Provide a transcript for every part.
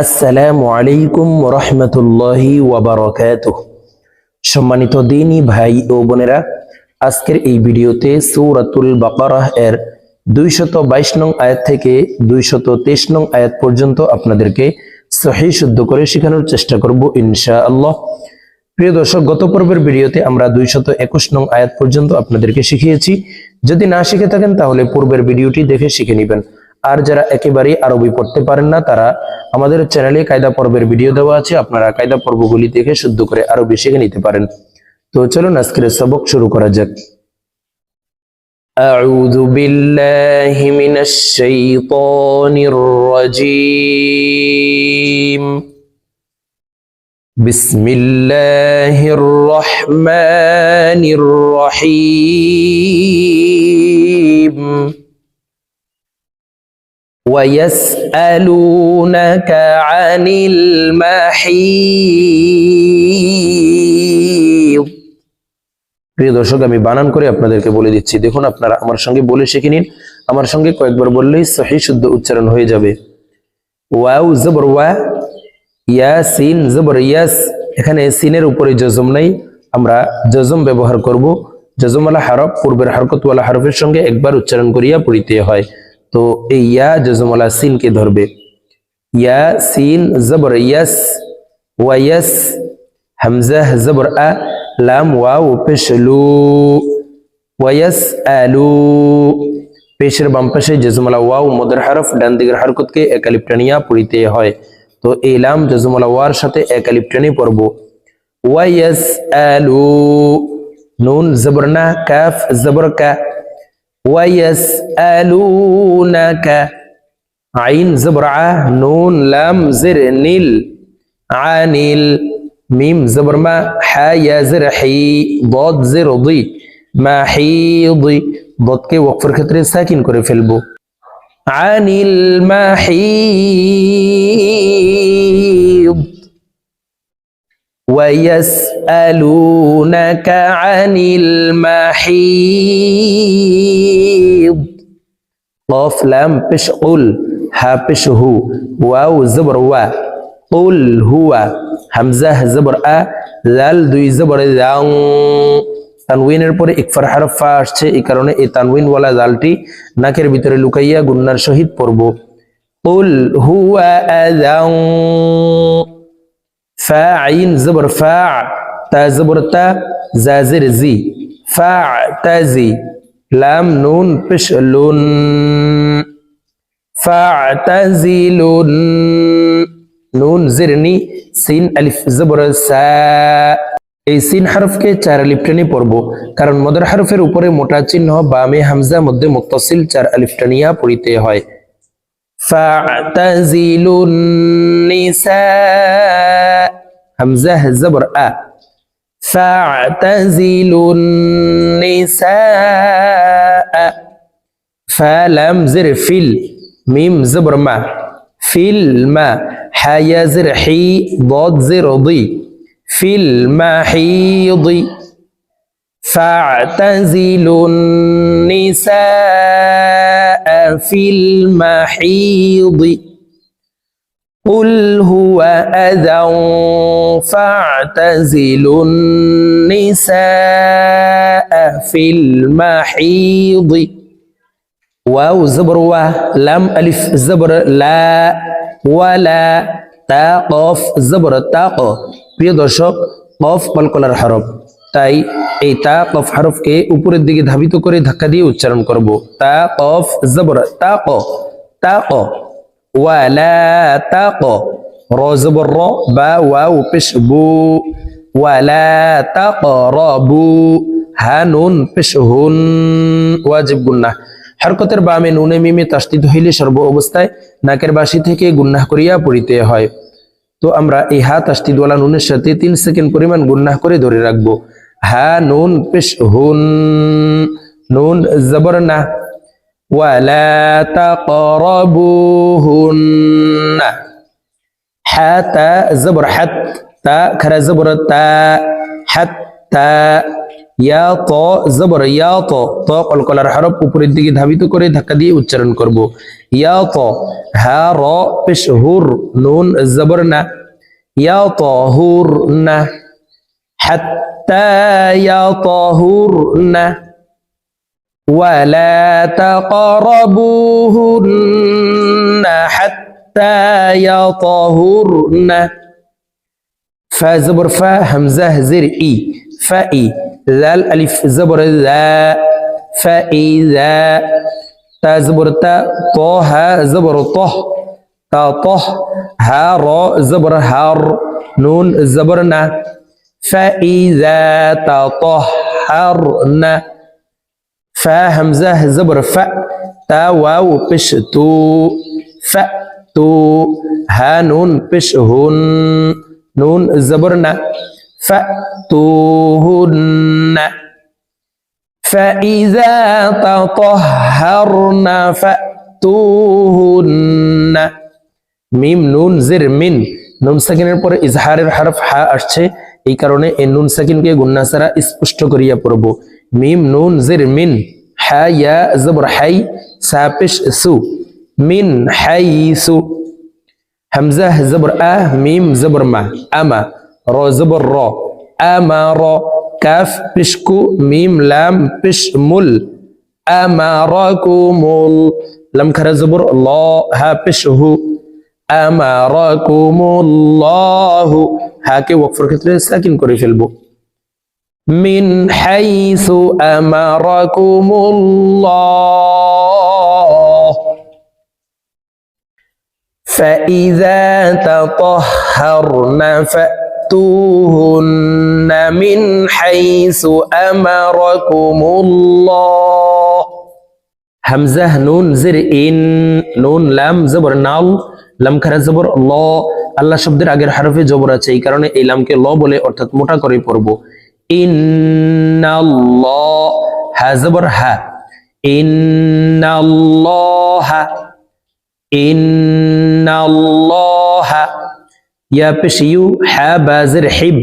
আসসালামু আলাইকুম রহমতুল্লাহি ওয়াবারকাতুহ। সম্মানিত দিনী ভাই ও বোনেরা, আজকের এই ভিডিওতে সূরাতুল বাকারাহ এর দুইশত বাইশ নং আয়াত থেকে দুইশত তেইশ নং আয়াত পর্যন্ত আপনাদেরকে সহি শুদ্ধ করে শেখানোর চেষ্টা করব ইনশা আল্লাহ প্রিয় দর্শক, গত পর্বের ভিডিওতে আমরা দুইশত একুশ নং আয়াত পর্যন্ত আপনাদেরকে শিখিয়েছি। যদি না শিখে থাকেন তাহলে পূর্বের ভিডিওটি দেখে শিখে নেবেন। আর যারা একেবারেই আরবি পড়তে পারেন না তারা আমাদের চ্যানেলে কায়দা পর্বের ভিডিও দেওয়া আছে আপনারা কায়দা পর্বগুলি দেখে শুদ্ধ করে আরবি শিখে নিতে পারেন তো চলুন আজকের সবক শুরু করা যাক أعوذ بالله من الشيطان الرجيم بسم الله الرحمن الرحيم ويسألونك عن المحيض প্রিয় দর্শক আমি বানান করে আপনাদেরকে বলে দিচ্ছি দেখুন আপনারা আমার সঙ্গে বলে শিখে নিন আমার সঙ্গে কয়েকবার বললেই সহি শুদ্ধ উচ্চারণ হয়ে যাবে ওয়াও জবর ওয়া ইয়া সিন জবর ইয়াস এখানে সিনের উপরে জজম নাই আমরা জজম ব্যবহার করব জজমওয়ালা হারফ পূর্বের হরকতওয়ালা হরফের সঙ্গে একবার উচ্চারণ করিয়া পড়িতে হয় তো এই ইয়া জজমওয়ালা সিনকে ধরবে? ইয়া সিন জবর ইয়াস ওয়াইয়াস হামজা জবর আ, লাম ওয়াও পেশ লু ওয়াইয়াস আলু। পেশের বাম পাশে জজমওয়ালা ওয়াও মদের হরফ, ডান দিকের হরকতকে একালিপটানিয়া পড়িতে হয়। তো এই লাম জজমওয়ালা ওয়ার সাথে একালিপ টানি পড়ব ওয়াইয়াস আলু, নুন জবর না, কাফ জবর কা ويسألونك عين زبرعة نون لام زر نيل عن الميم زبر ما حا يا زر حي ضاد زر ضي ما حيضي ضاد কে ওয়াকফের ক্ষেত্রে সাকিন করে ফেলবো عن المحيض ويسألونك عن المحيض قاف لام بش قل ها بش هو واو زبر وا قل هو همزة زبر أ ذال দুই زبر ذان তানউইনের পরে ইকফার হরফ ফা আসছে এই কারণে এই তানউইন ওয়ালা জালটি নাকের ভিতরে লুকাইয়া গুন্নার সহিত পড়ব قل هو أذى فاعين زبر فاع তাজবর তা জাজির জি। ফা লাম, নুন পেশ লুন ফা লুন নুন জিরনি সিন, আলিফ, জবর এই সিন হারফকে চার আলিফ পড়ব, কারণ মদর হারফের উপরে মোটা চিহ্ন, বামে হামজা, মধ্যে মুক্তসিল চার আলিফটানিয়া পড়িতে হয়। ফাতাজিলুন নিসা হামজা, জবর, আ। فاعتزلوا النساء. فلم زر فيل ميم زبر ما. ما حيا زر حي ضاد زر ضي. في المحيض فاعتزلوا النساء في المحيض قل هو أذى فاعتزلوا النساء في المحيض واو زبر و لم ألف زبر لا ولا তা কফ জবর তা ক প্রিয় দর্শক কফ কলকলার হরফ তাই এই তা কফ হরফকে উপরের দিকে ধাবিত করে ধাক্কা দিয়ে উচ্চারণ করব তা কফ জবর তা ক তা ক ওয়ালা তা ক র জবর র বা ওয়াও পেশ বু ওয়ালা তা ক র বু পেশ হরকতের বামে নুনে মিমে তাস্তিত হইলে সর্ব অবস্থায় নাকের বাসি থেকে গুন্নাহ করিয়া পড়িতে হয়। তো আমরা এই হা তাস্তিদওয়ালা নুনের সাথে তিন সেকেন্ড পরিমাণ গুন্নাহ করে ধরে রাখব। হা নুন পেশ হুন নুন জবর না ওয়ালা তাকরাবুহুন্না হা তা জবর হাত তা খারা জবর তা হাত্তা ইয়া ত জবর ইয়া ত ত কলকলার হরফ উপরের দিকে ধাবিত করে ধাক্কা দিয়ে উচ্চারণ করব يط ها را بش هر نون زبرنا يطهرن حتى يطهرن ولا تقربوهن حتى يطهرن. فا زبر فا همزة زر إي. فإي ذال ألف زبر ذا. فإذا تا زبر تا. طه زبر طه. تا طه ها را زبر هار نون زبرنا فإذا تطهرن فا همزة زبر فا تا واو بش تو فأتو ها نون بش هن نون زبرنا فأتوهن فإذا تطهرن فأتوهن মিম নুন জের মিন নুন সাকিনের পরে ইজহারের হরফ হা আসছে এই কারণে এই নুন সাকিনকে গুন্না ছাড়া স্পষ্ট করিয়া পড়ব মিম নুন জের মিন হা ইয়া জবর হাই সাপিশ সু মিন হাই সু হামজা জবর আ মিম জবর মা আমা র জবর র আমা র কাফ পিশকু মিম লাম পিশ মুল আমারাকুমুল লাম খারা জবর ল হা পিশ হু আমারাকুমুল্লাহু হাকে ওয়াকফের ক্ষেত্রে সাকিন করে ফেলব মিন হাইসু আমারাকুমুল্লাহ فإذا تطهرن فأتوهن من حيث أمركم الله হামজা নুন জের ইন নুন লাম জবর নাল লাম খারা জবর ল আল্লাহ শব্দের আগের হারফে জবর আছে এই কারণে এই লামকে ল বলে অর্থাৎ মোটা করে পড়বো ইন্নাল্লাহ হা জবর হা ইন্নাল্লাহ ইন্নাল্লাহ ইয়া পেশ ইউ হা বাজির হিব,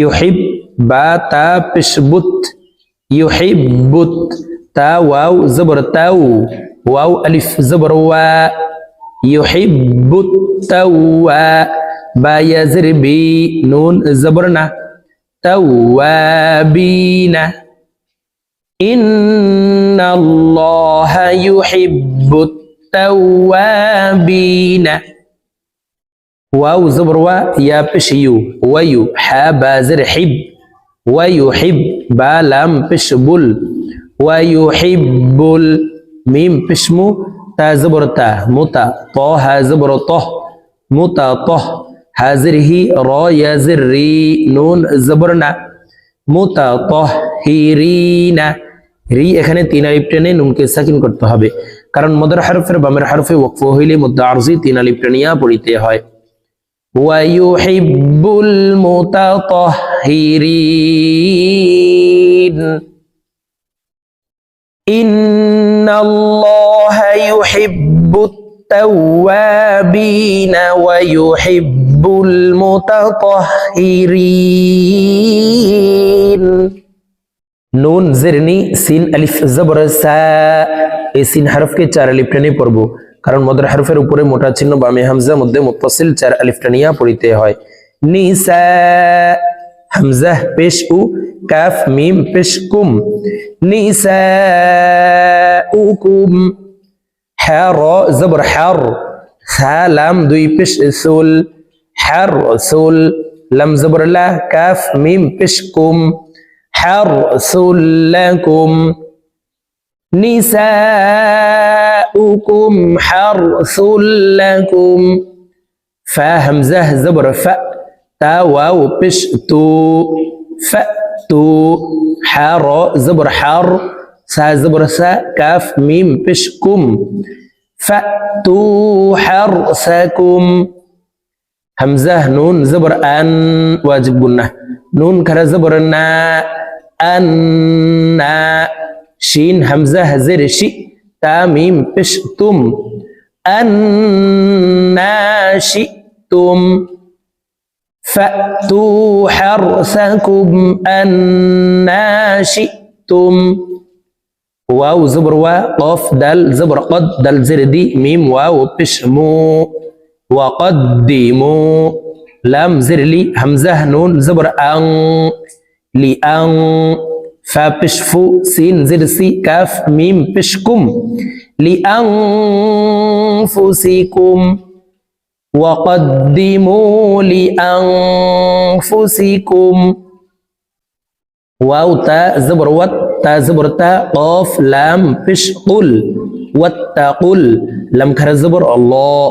ইউহিব বা তা পেশ বুত ইউহিব বুত তা ওয়াও জবর তাউ ওয়াও আলিফ জবর ওয়া ইউহিব বুত তাওয়া বা ইয়াজির বি নুন জবর না। توابين إن الله يحب التوابين. واو زبر وا يا بشيو ويو حابا زر حب. ويحب با لام بشبل ويحب الميم بشمو تا زبر تا متا طه زبر طه. متا طه. هازره را يزر ري نون زبرنا متا طهيرين রি এখানে তিন আলিফ টেনে নুনকে সাকিন করতে হবে কারণ মদার হারফের বামের হারফে ওয়াকফ হইলে মুদ্দা আরজি তিন আলিফ টেনিয়া পড়িতে হয় ويحب المتطهرين إن الله يحب التوابين ويحب হিব্বুল মুতাতাহহিরিন নুন, জেরনি, সিন, আলিফ, জবর, সা। এই সিন হরফকে চার আলিফ টেনে পড়ব। কারণ মদর হরফের উপরে মোটা চিহ্ন বামে হামজা মধ্যে মুত্তাসিল চার আলিফ টানিয়া পড়িতে হয়। নিসা, হামজা, পেশ, উ, কাফ, মিম, পেশ, কুম। নিসা উকুম হ্যাঁ র, জবর হ্যাঁ সালাম দুই, পেশ, সুল। حرسل لم زبر له كاف ميم بشكم. حرسل لكم نساؤكم. سول لكم. فهم زه زبر فأ تا واو بش تو فأتو. حر زبر حر سا زبر سا كاف ميم بشكم. فأتو حرسكم همزة نون زبر أن واجب قلنا. نون كرا زبر نا أن شين همزة زر شي تاميم بشتم أن شئتم فأتوا حرثكم أن شئتم واو زبر وا قاف دال زبر قد دال زر دي ميم واو بشمو وقدموا لم زر لي همزة نون زبر أن لأن فبشفو سين زر سي كاف ميم بشكم لأنفسكم وقدموا لأنفسكم واو تا زبر وات تا زبر تا قاف لام بش قل واتقل. لم كر زبر الله.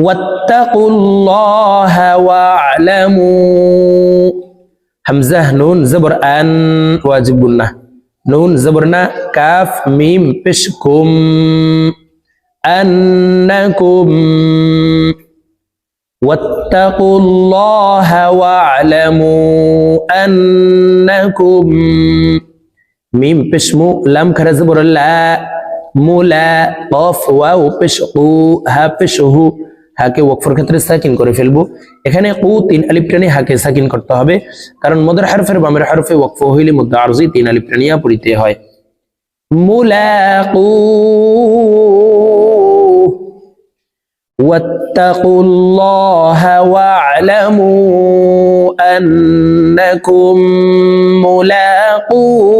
واتقوا الله واعلموا همزة نون زبر أن واجب قلنا نون زبرنا كاف ميم بشكم أنكم واتقوا الله واعلموا أنكم ميم بشمو لم كرا زبر لا মুলা কফ ওয়াও পেশ কু হা পেশ হু হাকে ওয়াকফর ক্ষেত্রে সাকিন করে ফেলবো এখানে কু তিন আলিফ টেনে হাকে সাকিন করতে হবে কারণ মদের হারফের বামের হারফে ওয়াকফ হইলে মুদ্দা আরজি তিন আলিফ টেনিয়া পড়িতে হয় মুলাকু واتقوا الله واعلموا أنكم ملاقوه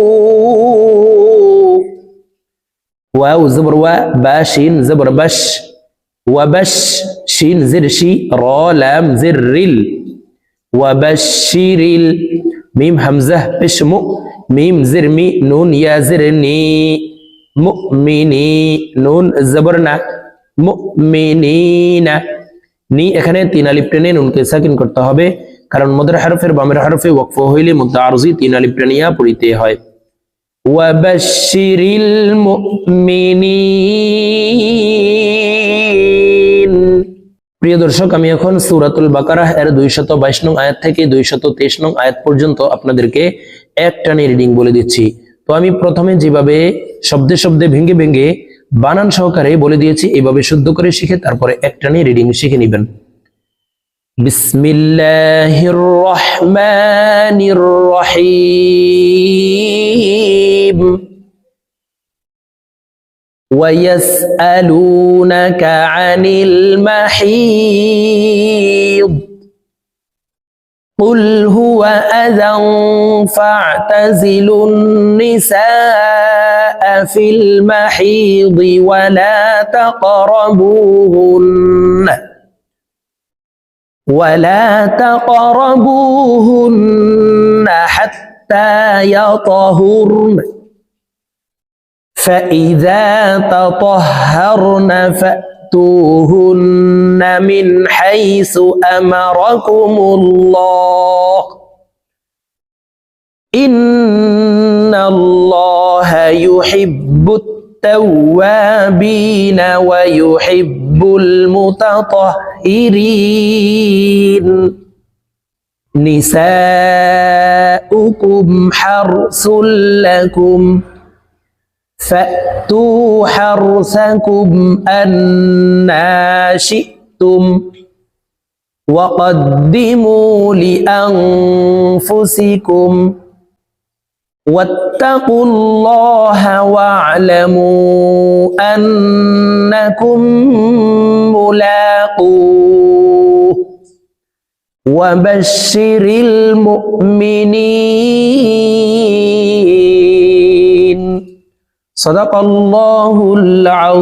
واو زبر و با شين زبر بش وبش شين زر شي را لام زر رل وبشر ال ميم همزة بشمو ميم زر مي نون يا زرني مؤمني نون زبرنا মুমিনিনা নি এখানে তিন আলিফ টেনে নুনকে সাকিন করতে হবে কারণ মদের হারফের বামের হারফে ওয়াকফ হইলে মুদ্দা আরজি তিন আলিফ টেনিয়া পড়িতে হয় وبشر المؤمنين প্রিয় দর্শক, আমি এখন সূরাতুল বাকারাহ এর 222 নং আয়াত থেকে 223 নং আয়াত পর্যন্ত আপনাদেরকে এক টানে রিডিং বলে দিচ্ছি। তো আমি প্রথমে যেভাবে শব্দে শব্দে ভেঙে ভেঙে বানান সহকারে বলে দিয়েছি, এভাবে শুদ্ধ করে শিখে তারপরে এক টানে রিডিং শিখে নেবেন। বিসমিল্লাহির রহমানির রহিম। ويسألونك عن المحيض. قل هو أذى فاعتزلوا النساء في المحيض ولا تقربوهن. ولا تقربوهن حتى يطهرن. فإذا تطهرن فأتوهن من حيث أمركم الله إن الله يحب التوابين ويحب المتطهرين نساؤكم حرث لكم فأتوا حرثكم أنا شئتم وقدموا لأنفسكم واتقوا الله واعلموا أنكم ملاقوه وبشر المؤمنين صدق الله العظيم.